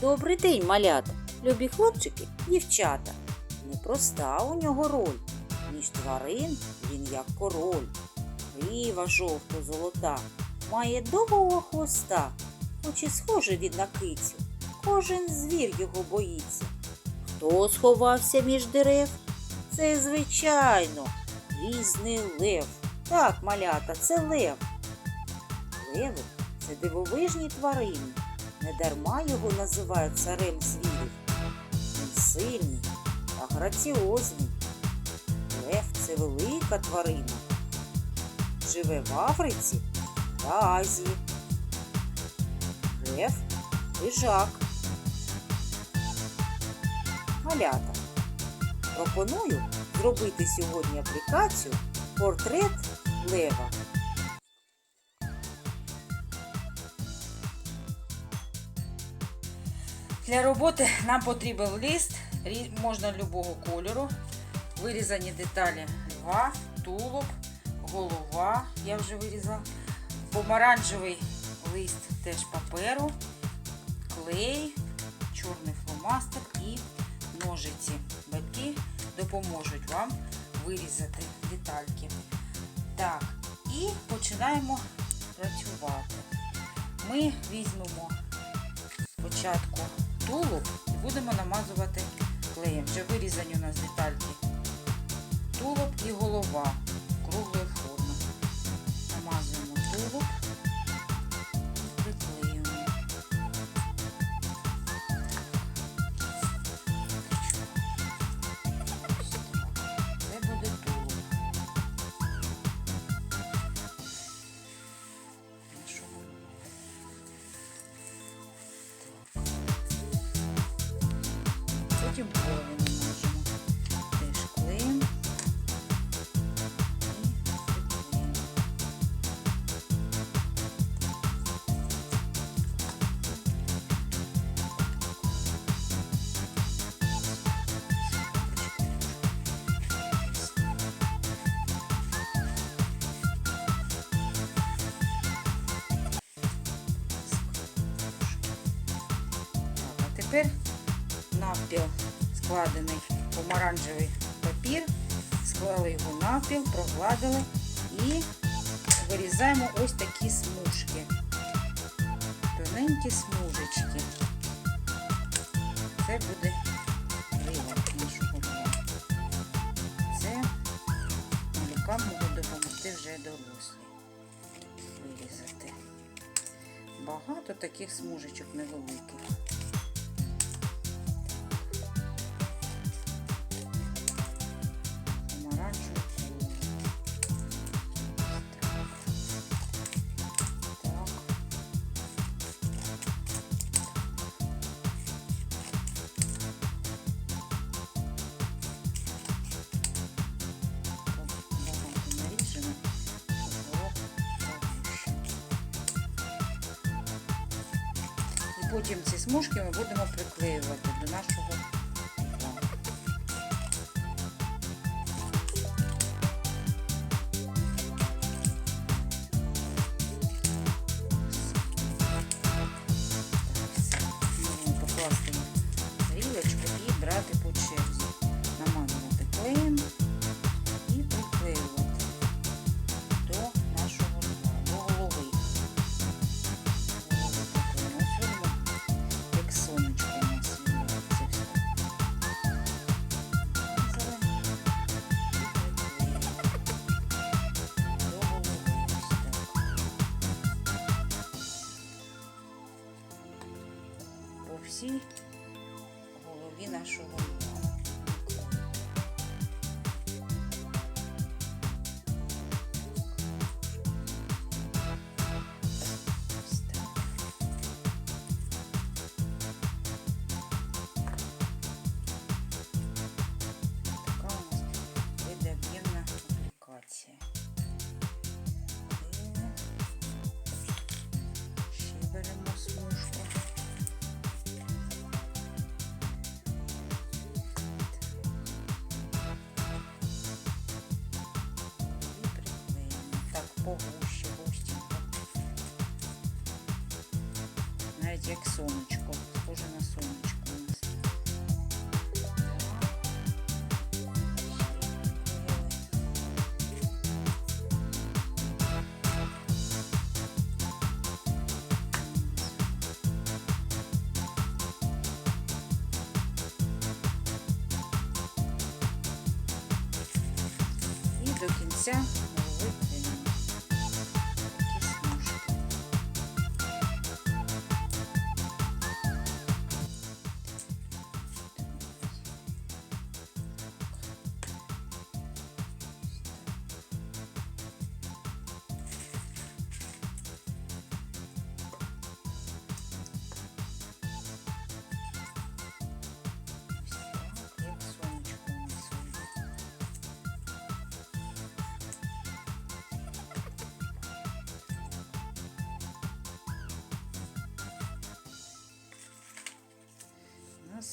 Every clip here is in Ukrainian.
Добрий день, малята, любі хлопчики, дівчата. Непроста у нього роль. Між тварин він як король. Грива жовто-золота, має довгого хвоста, хоч і схоже він на кицю. Кожен звір його боїться. Хто сховався між дерев? Це, звичайно, різний лев. Так, малята, це лев. Леви це дивовижні тварини. Недарма його називають царем звірів. Він сильний та граціозний. Лев це велика тварина. Живе в Африці та Азії. Лев хижак. Малята. Пропоную зробити сьогодні аплікацію портрет лева. Для роботи нам потрібен лист, можна любого кольору, вирізані деталі льва, тулуб, голова, я вже вирізала, помаранчевий лист теж паперу, клей, чорний фломастер і ножиці. Батьки допоможуть вам вирізати детальки. Так, і починаємо працювати. Ми візьмемо спочатку тулуб і будемо намазувати клеєм. Вже вирізані у нас детальки. Тулуб і голова круглої тепер навпіл складений помаранчевий папір, склали його навпіл, прогладили і вирізаємо ось такі смужки. Тоненькі смужечки. Це буде грива нашого. Це малюкам можуть допомогти вже дорослі. Вирізати. Багато таких смужечок невеликих. Потім ці смужки ми будемо приклеювати до нашого всій голові нашого погуще, густенько. Навіть як сонечко, схоже на сонечко. до кінця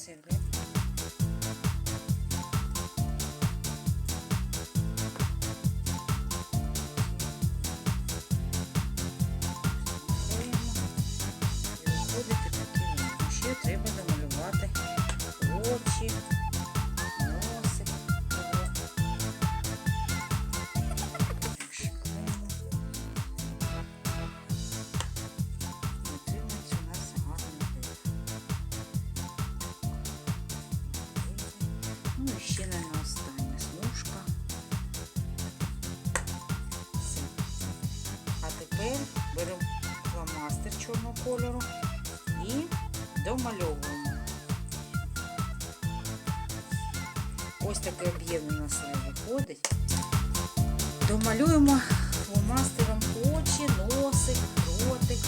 kesildi. Ще треба намалювати очі. кольору і домальовуємо. Ось таке об'єднання у нас виходить. Домалюємо фломастером очі, носик, ротик.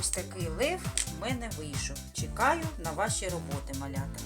ось такий лев у мене вийшов. Чекаю на ваші роботи, малята.